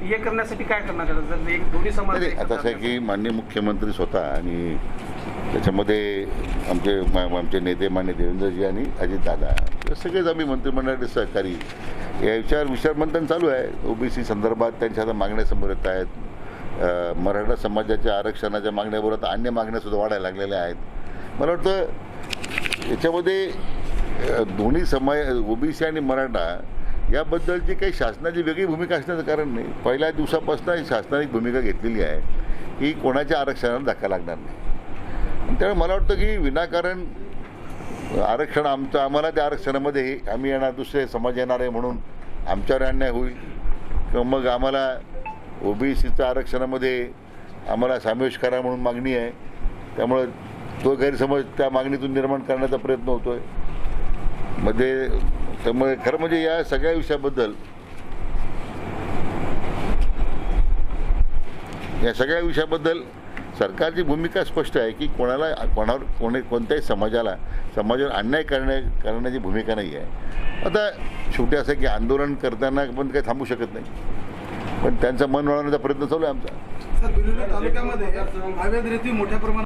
हे करण्यासाठी काय करणार जर एक दोन्ही समाज आता असं आहे की माननीय मुख्यमंत्री स्वतः आणि त्याच्यामध्ये आमचे आमचे नेते मान्य देवेंद्रजी आणि अजितदादा सगळेच आम्ही मंत्रिमंडळाचे सहकारी. या विचार विचारमंथन चालू आहे. ओबीसी संदर्भात त्यांच्या आता मागण्या समोर येत आहेत मराठा समाजाच्या आरक्षणाच्या मागण्याबरोबर आता अन्य मागण्यासुद्धा वाढायला लागलेल्या आहेत. मला वाटतं याच्यामध्ये दोन्ही समाज ओबीसी आणि मराठा याबद्दलची काही शासनाची वेगळी भूमिका असण्याचं कारण नाही. पहिल्या दिवसापासून शासनाने एक भूमिका घेतलेली आहे की कोणाच्या आरक्षणाला धक्का लागणार नाही. त्यामुळे मला वाटतं की विनाकारण आरक्षण आमचं आम्हाला त्या आरक्षणामध्ये आम्ही येणार दुसरे समाज येणार आहे म्हणून आमच्यावर अन्याय होईल. किंवा मग आम्हाला ओबीसीच्या आरक्षणामध्ये आम्हाला समावेश करा म्हणून मागणी आहे. त्यामुळं तो गैरसमज त्या मागणीतून निर्माण करण्याचा प्रयत्न होतो आहे मध्ये त्यामुळे खरं म्हणजे या सगळ्या विषयाबद्दल या सगळ्या विषयाबद्दल सरकारची भूमिका स्पष्ट आहे की कोणाला कोणावर कोणी कोणत्याही समाजाला समाजावर अन्याय करण्या करण्याची भूमिका नाही आहे. आता शेवटी असं आहे की आंदोलन करताना पण काही थांबू शकत नाही. पण त्यांचं मन वळवण्याचा प्रयत्न चालू आहे आमचा.